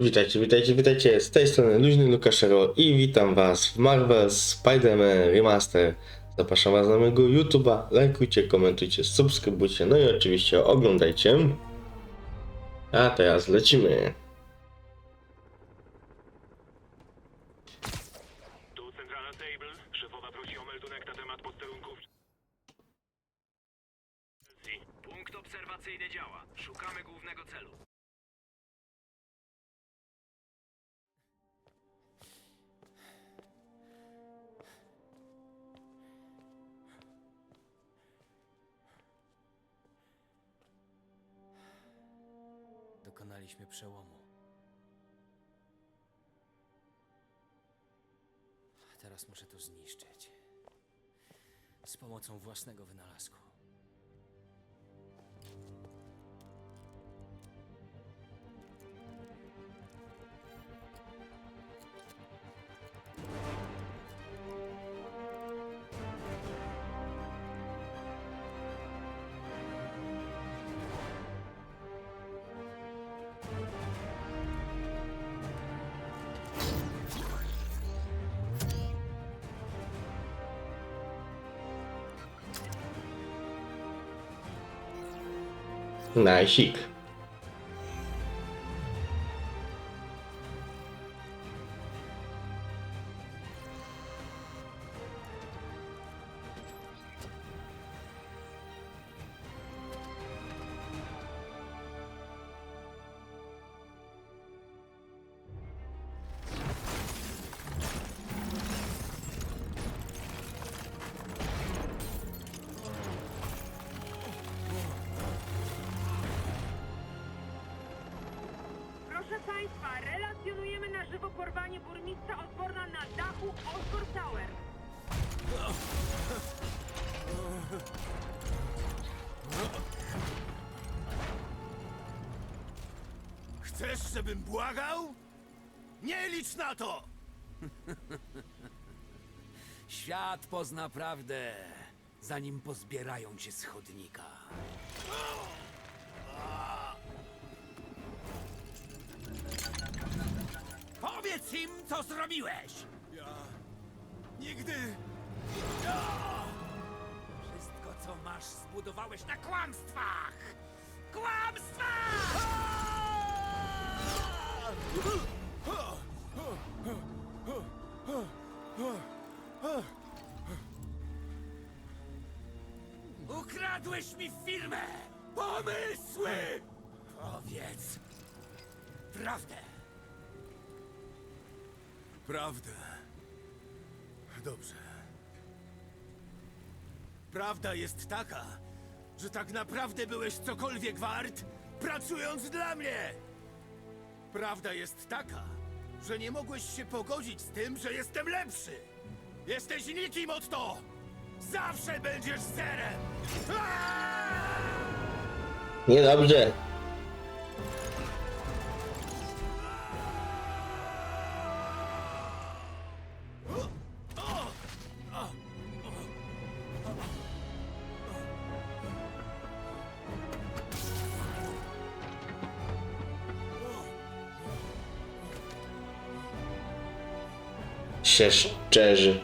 Witajcie, witajcie, witajcie. Z tej strony Luźny Lukaszero i witam Was w Marvel Spider-Man Remaster. Zapraszam Was na mojego YouTube'a. Lajkujcie, komentujcie, subskrybujcie, no i oczywiście oglądajcie. A teraz lecimy. Z pomocą własnego wynalazku. Night Chic。Chcesz, żebym błagał? Nie licz na to! Świat pozna prawdę, zanim pozbierają cię z chodnika. Powiedz im, co zrobiłeś! Ja... Nigdy... Wszystko, co masz, zbudowałeś na kłamstwach! Kłamstwach! Ukradłeś mi firmę! Pomysły! Powiedz prawdę. Prawdę. Dobrze. Prawda jest taka, że tak naprawdę byłeś cokolwiek wart, pracując dla mnie! Prawda jest taka, że nie mogłeś się pogodzić z tym, że jestem lepszy! Jesteś nikim, Otto! Zawsze będziesz! Aaaa! Niedobrze. Się szczerzy.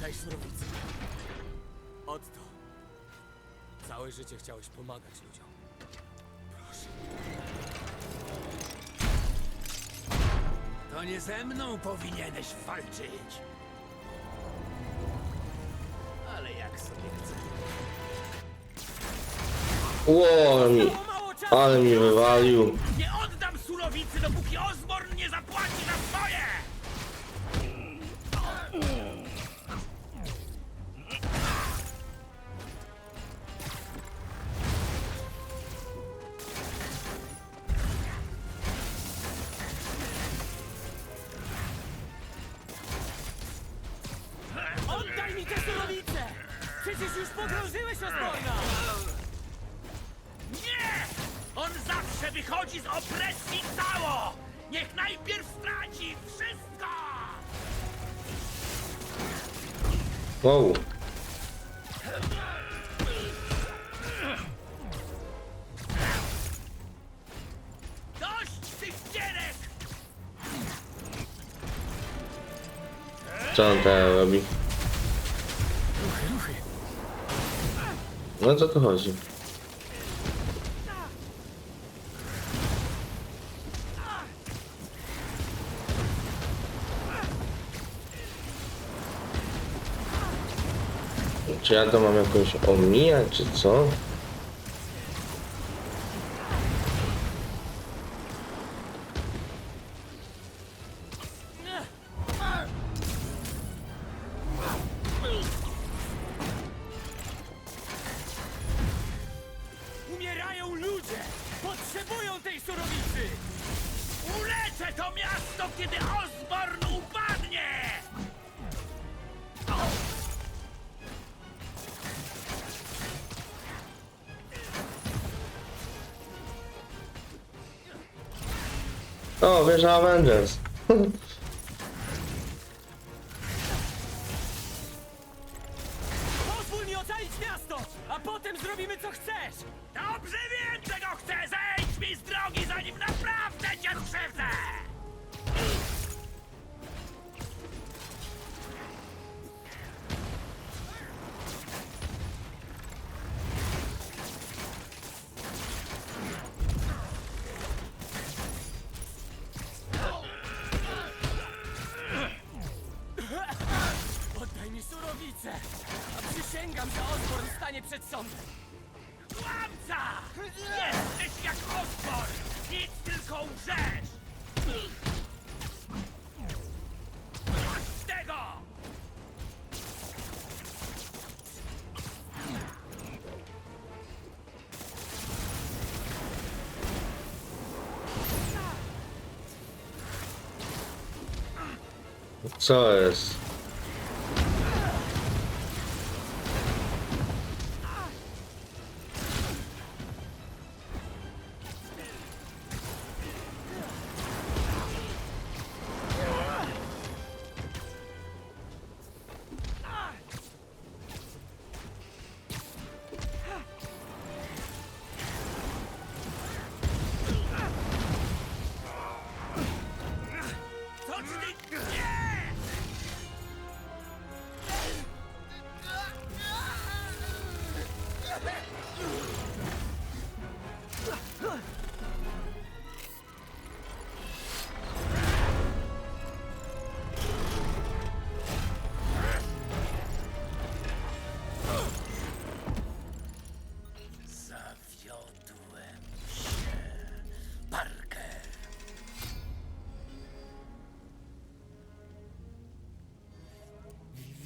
Daj surowicę. Otto. Całe życie chciałeś pomagać ludziom. Proszę. To nie ze mną powinieneś walczyć. Ale jak sobie chcesz. Ło, mi, ale mi wywalił. Nie dopóki Osborn nie zapłaci za swoje! Oddaj mi te surowice! Przecież już pogrążyłeś Osborna! wychodzi z opresji cało! Niech najpierw straci wszystko! Wow. Dość tych gierek! Co on tam robi? No co tu chodzi? Czy ja to mam jakąś omijać, czy co? O, wieża Avengers. stanie przed sądem. Kłamca! Jesteś jak Osborn! Nic tylko łżesz! Dość tego! Co jest?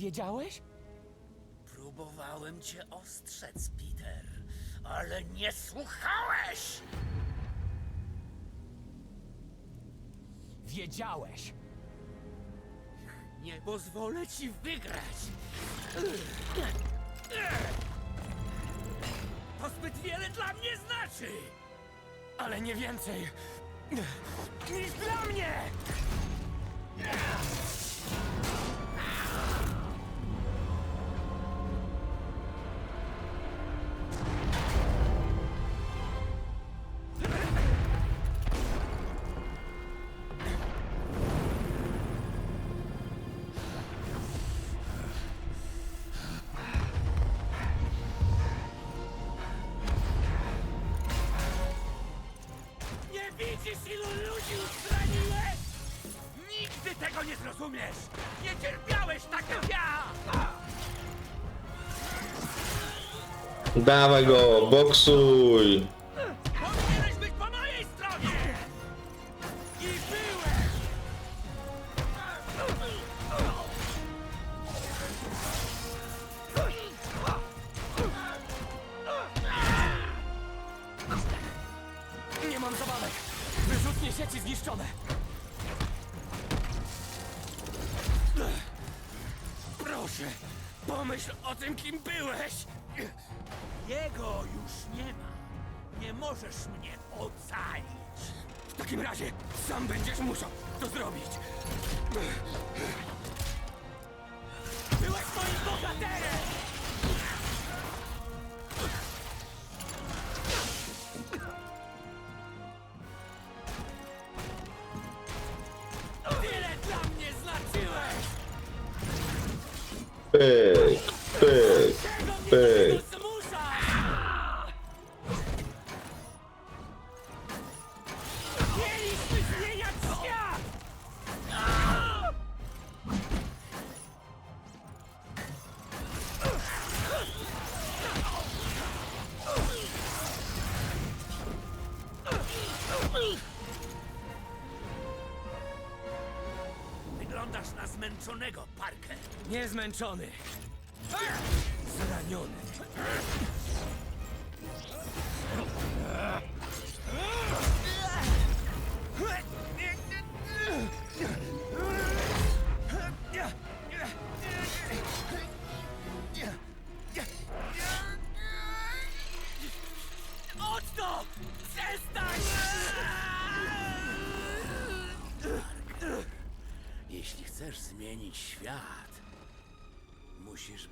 Wiedziałeś? Próbowałem cię ostrzec, Peter, ale nie słuchałeś! Wiedziałeś. Nie pozwolę ci wygrać! To zbyt wiele dla mnie znaczy! Ale nie więcej niż dla mnie! Dawaj go, boksuj! Pyk, pyk, Niezmęczony.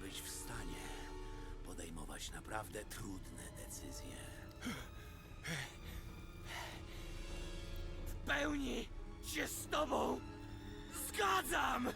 Być w stanie podejmować naprawdę trudne decyzje. W pełni się z tobą zgadzam!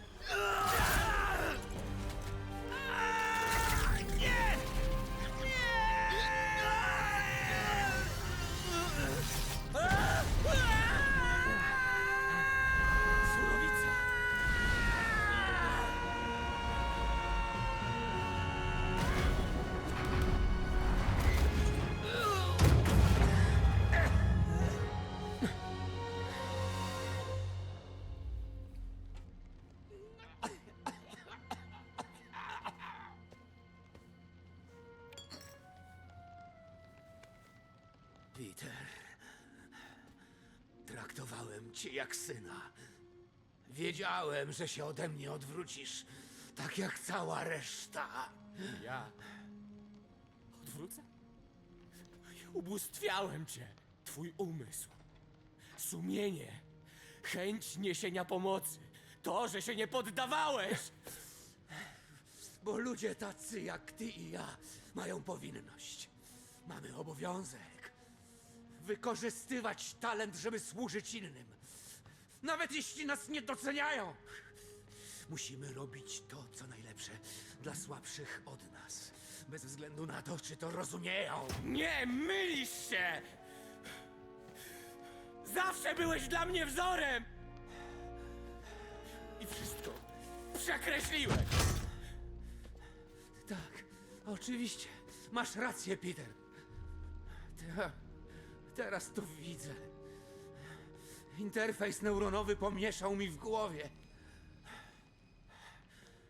Cię jak syna. Wiedziałem, że się ode mnie odwrócisz, tak jak cała reszta. Ja odwrócę? Ubóstwiałem cię, twój umysł, sumienie, chęć niesienia pomocy, to, że się nie poddawałeś. Bo ludzie tacy jak ty i ja mają powinność. Mamy obowiązek wykorzystywać talent, żeby służyć innym. Nawet jeśli nas nie doceniają. Musimy robić to, co najlepsze dla słabszych od nas. Bez względu na to, czy to rozumieją. Nie mylisz się! Zawsze byłeś dla mnie wzorem! I wszystko przekreśliłeś! Tak, oczywiście. Masz rację, Peter. Te, teraz to widzę. Interfejs neuronowy pomieszał mi w głowie.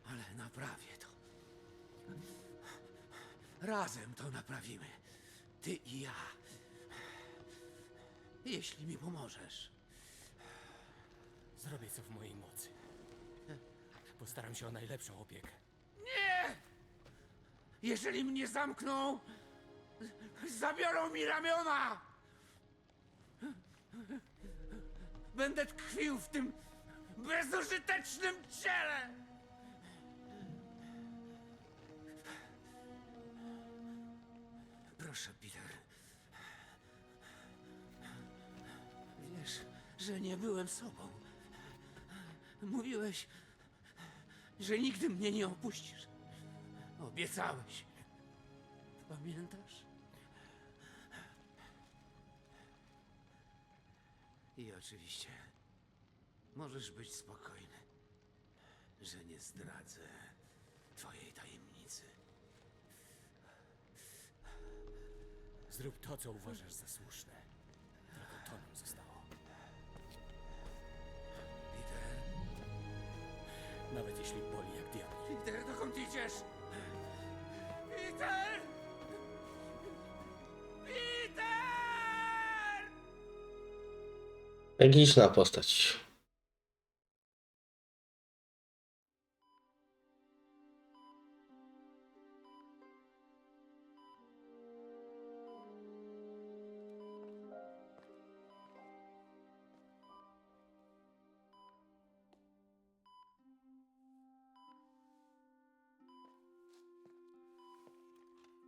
Ale naprawię to. Razem to naprawimy. Ty i ja. Jeśli mi pomożesz. Zrobię co w mojej mocy. Postaram się o najlepszą opiekę. Jeżeli mnie zamkną, zabiorą mi ramiona! Będę tkwił w tym bezużytecznym ciele! Proszę, Peter. Wiesz, że nie byłem sobą. Mówiłeś, że nigdy mnie nie opuścisz. Obiecałeś. Pamiętasz? I oczywiście możesz być spokojny, że nie zdradzę twojej tajemnicy. Zrób to, co uważasz za słuszne. Tylko to nam zostało. Peter, Nawet jeśli boli jak diabli. Peter, dokąd idziesz? Peter! Peter! Tragiczna postać.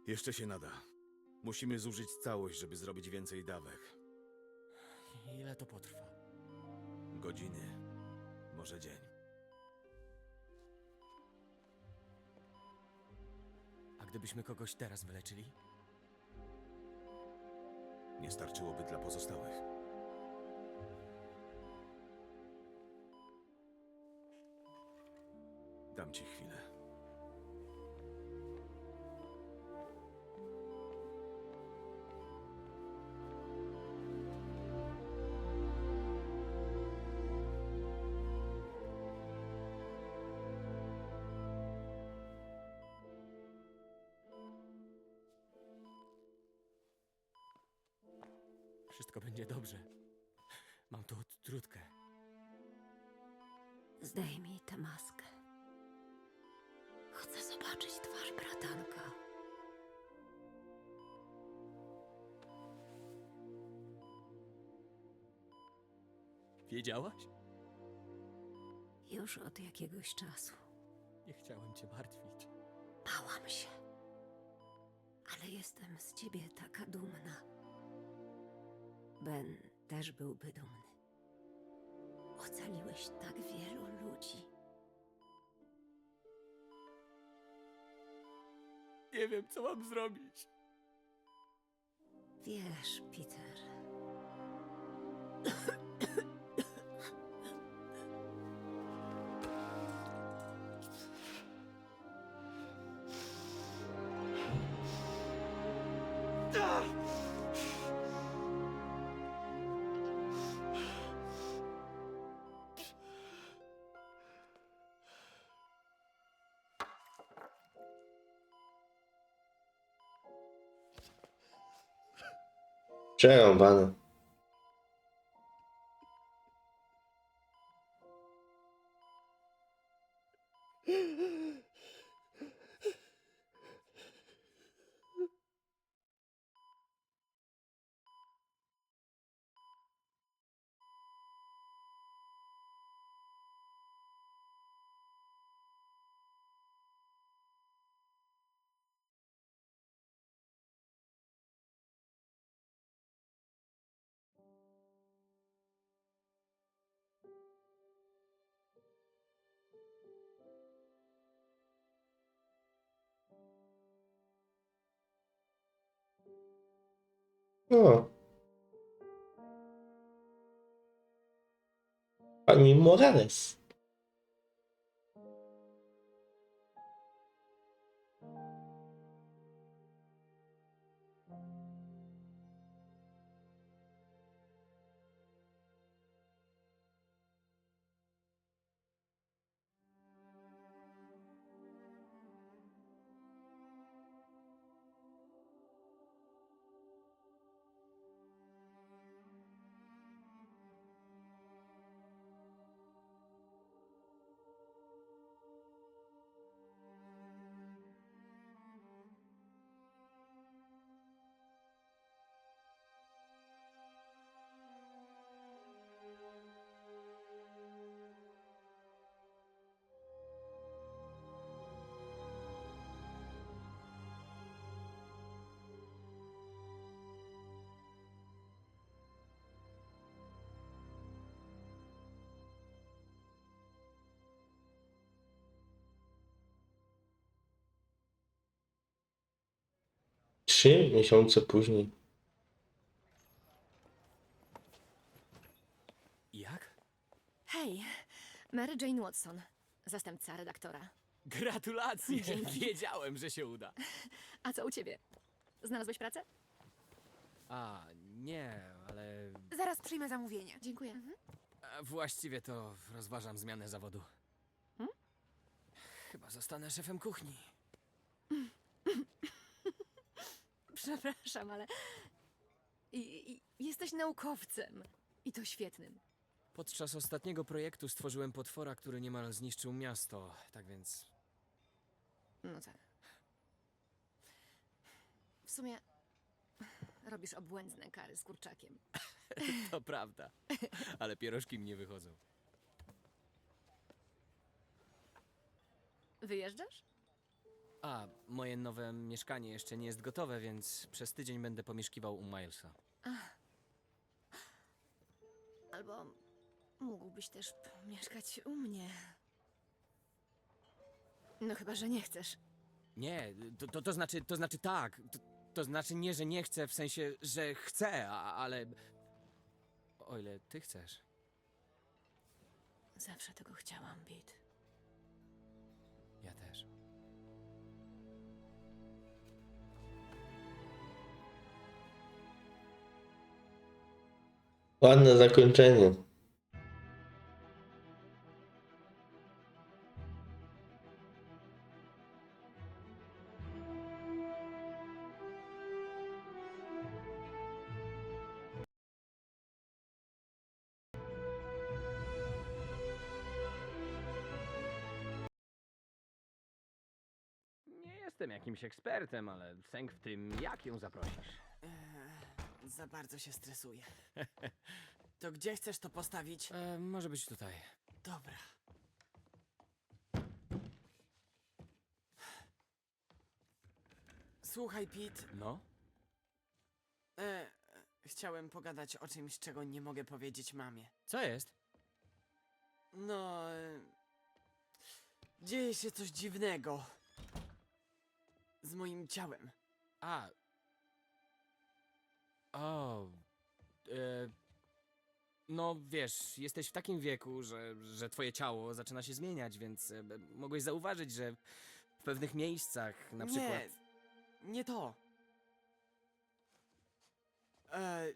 Jeszcze się nada. Musimy zużyć całość, żeby zrobić więcej dawek. Ile to potrwa? Godziny, może dzień. gdybyśmy kogoś teraz wyleczyli? Nie starczyłoby dla pozostałych. Dam ci chwilę. Wszystko będzie dobrze. Mam tu odtrutkę. Zdejmij tę maskę. Chcę zobaczyć twarz bratanka. Wiedziałaś? Już od jakiegoś czasu. Nie chciałem cię martwić. Bałam się. Ale jestem z ciebie taka dumna. Ben też byłby dumny. Ocaliłeś tak wielu ludzi. Nie wiem, co mam zrobić. Wiesz, Peter. Przerąbane. O. Pani Morales. Trzy miesiące później. Jak? Hej, Mary Jane Watson, zastępca redaktora. Gratulacje! Dzięki. Wiedziałem, że się uda. A co u ciebie? Znalazłeś pracę? A, nie, ale Zaraz przyjmę zamówienie. Dziękuję. a właściwie to rozważam zmianę zawodu. Hmm? Chyba zostanę szefem kuchni. Przepraszam, ale. I, i, jesteś naukowcem. I to świetnym. Podczas ostatniego projektu stworzyłem potwora, który niemal zniszczył miasto, tak więc No tak. W sumie. Robisz obłędne kary z kurczakiem. to prawda. Ale pierożki mi nie wychodzą. Wyjeżdżasz? A, moje nowe mieszkanie jeszcze nie jest gotowe, więc przez tydzień będę pomieszkiwał u Milesa. Albo mógłbyś też mieszkać u mnie. No chyba, że nie chcesz. Nie, to, to, to znaczy, to znaczy tak. To, to znaczy nie, że nie chcę, w sensie, że chcę, a, ale... O ile ty chcesz. Zawsze tego chciałam, Pete. Ładne zakończenie. Nie jestem jakimś ekspertem, ale sęk w tym, jak ją zaprosisz. Za bardzo się stresuję. To gdzie chcesz to postawić? E, może być tutaj. Dobra. Słuchaj, Pete. No? E, chciałem pogadać o czymś, czego nie mogę powiedzieć mamie. Co jest? No. E, dzieje się coś dziwnego. Z moim ciałem. A. O. E, no wiesz, jesteś w takim wieku, że, że twoje ciało zaczyna się zmieniać, więc e, mogłeś zauważyć, że w pewnych miejscach, na przykład. Nie, nie to. E, e,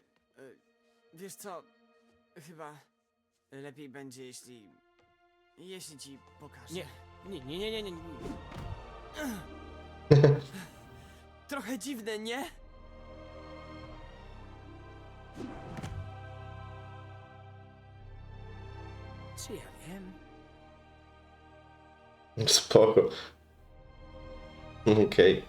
wiesz co? Chyba lepiej będzie, jeśli. Jeśli ci pokażę. Nie, nie, nie, nie, nie, nie. nie. Trochę dziwne, nie? Spoko. Okej.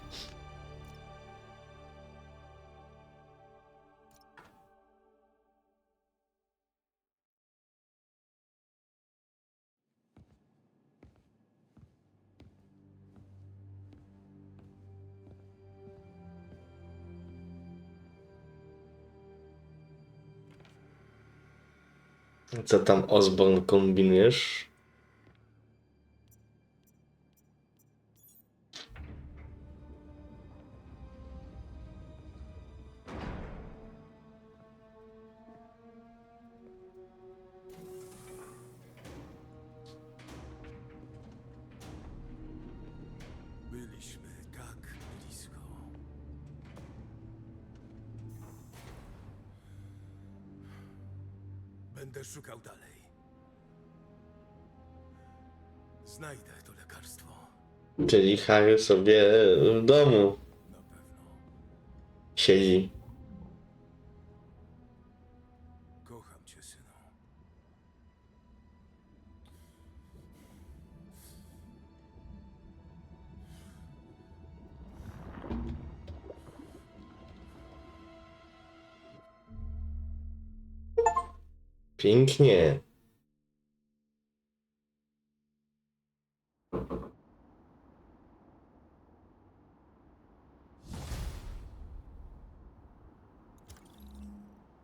Co tam Osborn kombinujesz? Będę szukał dalej. Znajdę to lekarstwo. Czyli Harry sobie w domu Na pewno. siedzi. Pięknie.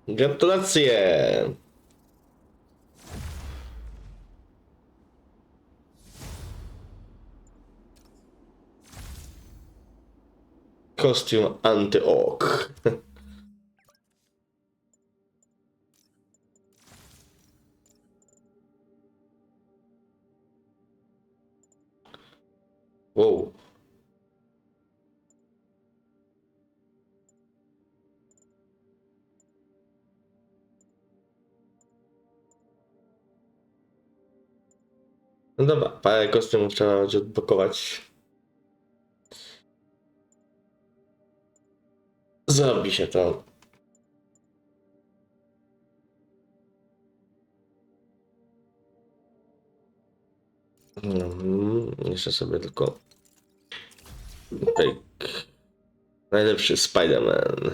Gratulacje! Kostium anty-ok. No dobra, parę kostiumów trzeba będzie odblokować. Zrobi się to. Mhm, jeszcze sobie tylko. Pyk. Najlepszy Spider-Man.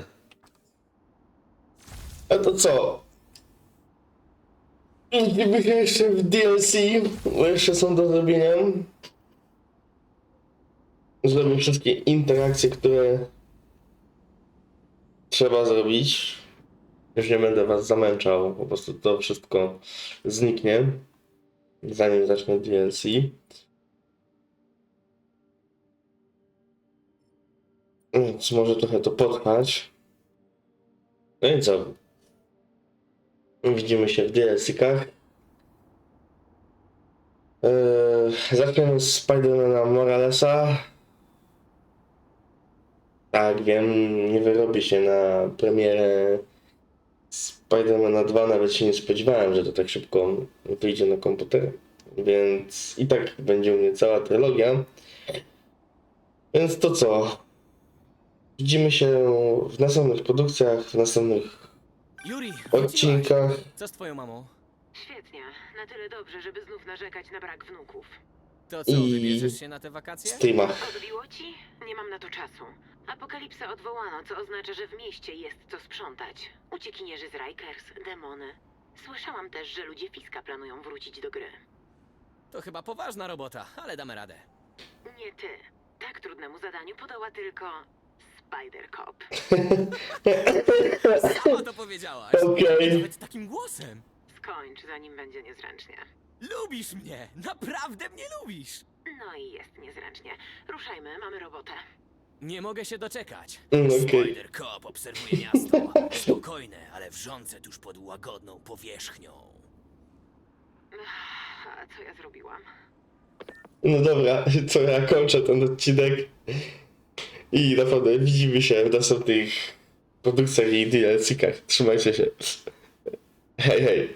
A to co? Się jeszcze w DLC, bo jeszcze są do zrobienia. Zrobię wszystkie interakcje, które trzeba zrobić. Już nie będę was zamęczał, po prostu to wszystko zniknie, zanim zacznę DLC. Więc może trochę to potrwać. No i co? Widzimy się w DLC-kach. Eee, zaczniemy z Spidermana Moralesa. Tak, wiem, nie wyrobi się na premierę Spidermana 2, nawet się nie spodziewałem, że to tak szybko wyjdzie na komputer. Więc i tak będzie u mnie cała trylogia. Więc to co? Widzimy się w następnych produkcjach, w następnych Yuri, wróciłaś. odcinkach. Co z twoją mamą? Świetnie. Na tyle dobrze, żeby znów narzekać na brak wnuków. To co, I- wybierzesz się na te wakacje? streamach. Odbiło ci? Nie mam na to czasu. Apokalipsę odwołano, co oznacza, że w mieście jest co sprzątać. Uciekinierzy z Rikers, demony. Słyszałam też, że ludzie Fiska planują wrócić do gry. To chyba poważna robota, ale damy radę. Nie ty. Tak trudnemu zadaniu podała tylko Spider Cop. Sama to powiedziałaś. Okej. Nawet takim głosem. Skończ, zanim będzie niezręcznie. Lubisz mnie! Naprawdę mnie lubisz! No i jest niezręcznie. Ruszajmy, mamy robotę. Nie mogę się doczekać. Mm, Okej. Spider Cop obserwuje miasto. Spokojne, ale wrzące tuż pod łagodną powierzchnią. A co ja zrobiłam? No dobra, co ja kończę ten odcinek. I naprawdę widzimy się w następnych produkcjach i DLC-kach. Trzymajcie się. Hej, hej.